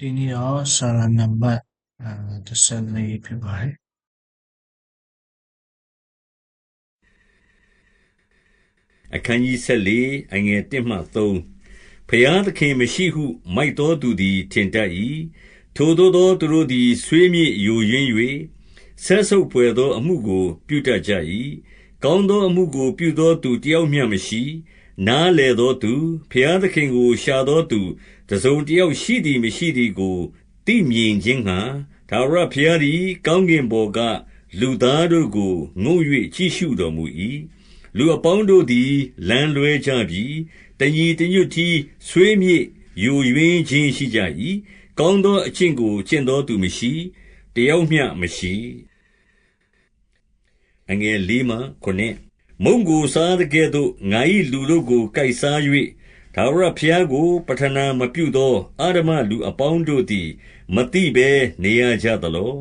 ဒီနေ့တော့ဆာလာနံပါတ်အဲ14ဖြစ်ပါတယ်အခန်းကြီး14အငယ်1မှ3ဖျားသခင်မရှိဟု မိုက်တော်သူသည် ထင်တတ်၏ထိုသောသောသူတို့သည်ဆွေးမြေ့ယိုယွင်း၍ဆက်ဆုပ်ပွေသော အမှုကို ပြုတတ်ကြ၏ကောင်းသောအမှုကို ပြုသောသူတယောက်မျှမရှိ နားလေသောသူဖျားသခင်ကို ရှာသောသူ တစုံတယောက်ရှိသည်မရှိသည်ကို သိမြင်ခြင်းငှာဒါဝရဖျားသည် ကောင်းကင်ဘော်က လူသားတို့ကို ငုံ၍ကြည့်ရှုတော်မူ၏လူအပေါင်းတို့သည် လမ်းလွဲကြပြီ တညီတညွတ်တီဆွေးမြေ့ယိုယွင်းခြင်းရှိကြ၏ကောင်းသောအကျင့်ကို ကျင့်သောသူမရှိ တယောက်မျှမရှိအငယ်လေး မှခုနှစ်မုံကိုစားတဲ့ကဲ့သို့ ငါ၏လူတို့ကို ကိုက်စား၍ဒါဝရဖျားကိုပထနာမပြုသောအာရမလူအပေါင်းတို့သည်မတိဘဲနေရကြသလော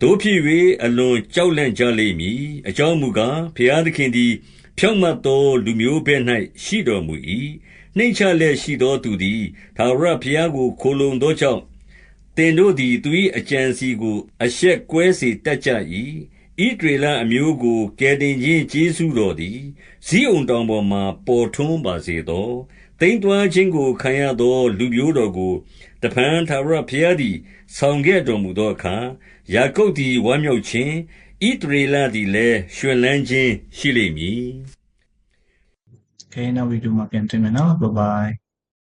တို့ဖြစ်၍အလွန်ကြောက်လန့်ကြလိမ့်မည် အကြောင်းမူကားဖျားသခင်သည် ဖြောင့်မတ်သော လူမျိုးဘက်၌ရှိတော်မူ၏နှိမ့်ချလျက်ရှိသောသူသည်ဒါဝရဘုရားကို ခိုလုံသောကြောင့် သင်တို့သည် သူ၏အကြံစီကို အရှက်ကွဲစေတတ်ကြ၏ ဣဒရေလအမျိုးကို ကယ်တင်ခြင်း ကျေးဇူးတော်သည် ဇိအုန်တောင်ပေါ်မှပေါ်ထွန်းပါစေသောတိမ်တွားခြင်းကို ခံရသော လူမျိုးတော်ကိုတပန်သာရဘုရားသည် ဆောင်ခဲ့တော်မူသောအခါ ယာကုပ်သည် ဝမ်းမြောက်ခြင်းဣဒရေလသည်လည်းရှင်လန်းခြင်း ရှိလိမ့်မည် Okay နောက်ဗီဒီယိုမှာပြန်တွေ့မယ်နော် bye bye